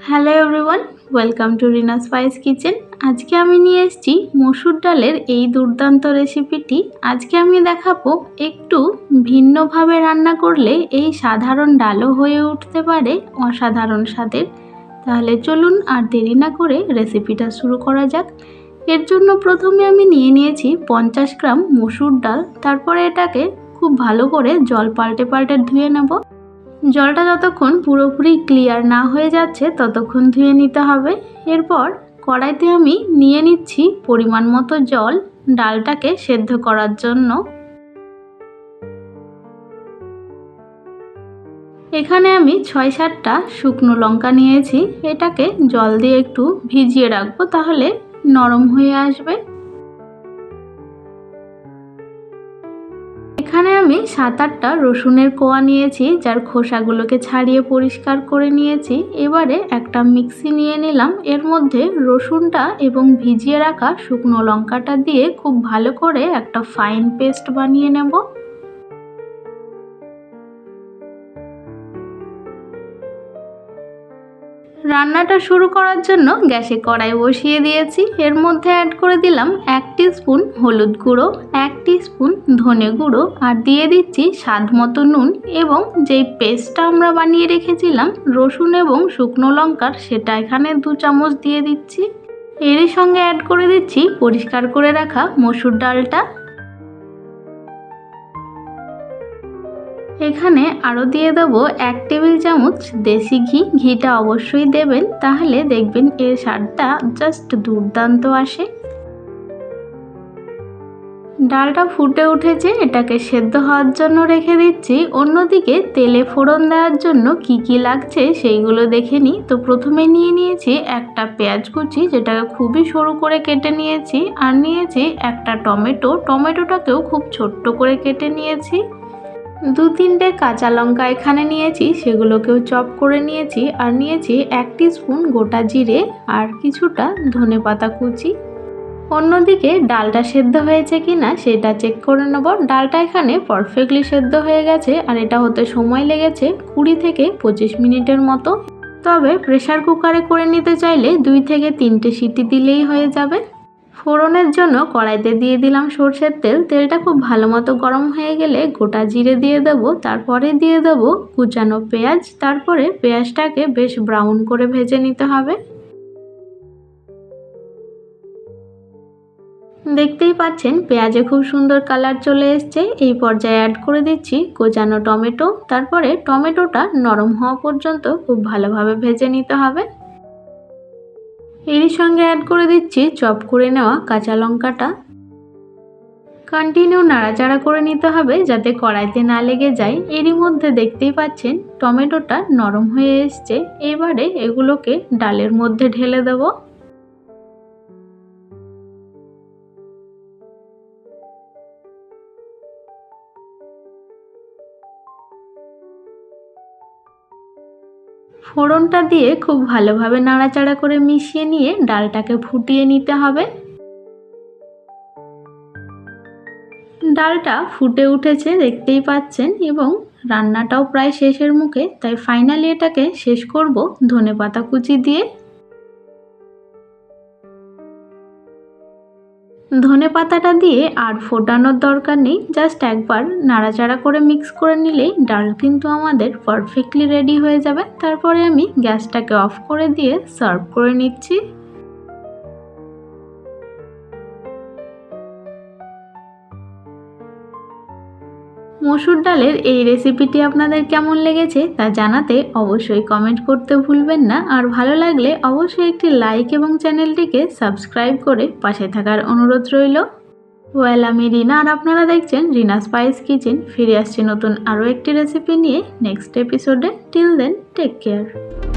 Hello everyone welcome to Reena spice kitchen আজকে আমি নিয়ে এসেছি মসুর ডালের এই দুর্দান্ত রেসিপিটি আজকে আমি দেখাবো একটু ভিন্নভাবে রান্না করলে এই সাধারণ ডালও হয়ে উঠতে পারে অসাধারণ স্বাদের। তাহলে চলুন আর দেরি না করে রেসিপিটা শুরু করা যাক। এর জন্য প্রথমে আমি নিয়ে নিয়েছি পঞ্চাশ গ্রাম মসুর ডাল। তারপরে এটাকে খুব ভালো করে জল পাল্টে পাল্টে ধুয়ে নেব। জলটা যতক্ষণ পুরোপুরি ক্লিয়ার না হয়ে যাচ্ছে, ততক্ষণ ধুয়ে নিতে হবে। এরপর কড়াইতে আমি নিয়ে নিচ্ছি পরিমাণ মতো জল ডালটাকে সেদ্ধ করার জন্য। এখানে আমি ছয় সাতটা শুকনো লঙ্কা নিয়েছি। এটাকে জল দিয়ে একটু ভিজিয়ে রাখব, তাহলে নরম হয়ে আসবে। এখানে আমি সাত আটটা রসুনের কোয়া নিয়েছি, যার খোসাগুলোকে ছাড়িয়ে পরিষ্কার করে নিয়েছি। এবারে একটা মিক্সি নিয়ে নিলাম। এর মধ্যে রসুনটা এবং ভিজিয়ে রাখা শুকনো লঙ্কাটা দিয়ে খুব ভালো করে একটা ফাইন পেস্ট বানিয়ে নেব। রান্নাটা শুরু করার জন্য গ্যাসে কড়াই বসিয়ে দিয়েছি। এর মধ্যে অ্যাড করে দিলাম এক স্পুন হলুদ গুঁড়ো, এক স্পুন ধনে গুঁড়ো আর দিয়ে দিচ্ছি স্বাদ মতো নুন এবং যেই পেস্টটা আমরা বানিয়ে রেখেছিলাম, রসুন এবং শুকনো লঙ্কার, সেটা এখানে দু চামচ দিয়ে দিচ্ছি। এরই সঙ্গে অ্যাড করে দিচ্ছি পরিষ্কার করে রাখা মসুর ডালটা। এখানে আরও দিয়ে দেবো এক টেবিল চামচ দেশি ঘি। ঘিটা অবশ্যই দেবেন, তাহলে দেখবেন এর স্বাদটা জাস্ট দুর্দান্ত আসে। ডালটা ফুটে উঠেছে, এটাকে সেদ্ধ হওয়ার জন্য রেখে দিচ্ছি। অন্যদিকে তেলে ফোড়ন দেওয়ার জন্য কি কি লাগছে সেইগুলো দেখে নিই। তো প্রথমে নিয়ে নিয়েছি একটা পেঁয়াজ কুচি, যেটাকে খুবই সরু করে কেটে নিয়েছি। আর নিয়েছি একটা টমেটো। টমেটোটাকেও খুব ছোট্ট করে কেটে নিয়েছি। দু তিনটে কাঁচা লঙ্কা এখানে নিয়েছি, সেগুলোকেও চপ করে নিয়েছি, আর নিয়েছি এক স্পুন গোটা জিরে আর কিছুটা ধনে পাতা কুচি। অন্যদিকে ডালটা সেদ্ধ হয়েছে কি না সেটা চেক করে নেব। ডালটা এখানে পারফেক্টলি সেদ্ধ হয়ে গেছে, আর এটা হতে সময় লেগেছে কুড়ি থেকে পঁচিশ মিনিটের মতো। তবে প্রেশার কুকারে করে নিতে চাইলে দুই থেকে তিনটে সিটি দিলেই হয়ে যাবে। ফোড়নের জন্য কড়াইতে দিয়ে দিলাম সর্ষের তেল। তেলটা খুব ভালো মতো গরম হয়ে গেলে গোটা জিরে দিয়ে দেব, তারপরে দিয়ে দেব কুচানো পেঁয়াজ। তারপরে পেঁয়াজটাকে বেশ ব্রাউন করে ভেজে নিতে হবে। দেখতেই পাচ্ছেন পেঁয়াজে খুব সুন্দর কালার চলে এসছে। এই পর্যায়ে অ্যাড করে দিচ্ছি কোচানো টমেটো। তারপরে টমেটোটা নরম হওয়া পর্যন্ত খুব ভালোভাবে ভেজে নিতে হবে। এরই সঙ্গে অ্যাড করে দিচ্ছি চপ করে নেওয়া কাঁচা লঙ্কাটা। কন্টিনিউ নাড়াচাড়া করে নিতে হবে যাতে কড়াইতে না লেগে যায়। এরই মধ্যে দেখতেই পাচ্ছেন, টমেটোটা নরম হয়ে এসছে। এবারে এগুলোকে ডালের মধ্যে ঢেলে দেবো। ফোড়নটা দিয়ে খুব ভালোভাবে নাড়াচাড়া করে মিশিয়ে নিয়ে ডালটাকে ফুটিয়ে নিতে হবে। ডালটা ফুটে উঠেছে, দেখতেই পাচ্ছেন, এবং রান্নাটাও প্রায় শেষের মুখে, তাই ফাইনালি এটাকে শেষ করব ধনে পাতা কুচি দিয়ে। ধনে পাতাটা দিয়ে আর ফোটানোর দরকার নেই জাস্ট একবার নাড়াচাড়া করে মিক্স করে নিলেই ডাল কিন্তু আমাদের পারফেক্টলি রেডি হয়ে যাবে। তারপরে আমি গ্যাসটাকে অফ করে দিয়ে সার্ভ করে নিচ্ছি। মসুর ডালের এই রেসিপিটি আপনাদের কেমন লেগেছে তা জানাতে অবশ্যই কমেন্ট করতে ভুলবেন না। আর ভালো লাগলে অবশ্যই একটি লাইক এবং চ্যানেলটিকে সাবস্ক্রাইব করে পাশে থাকার অনুরোধ রইল। ওয়েল আমি রিনা, আর আপনারা দেখছেন রিনা স্পাইস কিচেন ফিরে আসছি নতুন আরও একটি রেসিপি নিয়ে নেক্সট এপিসোডে টিল দেন টেক কেয়ার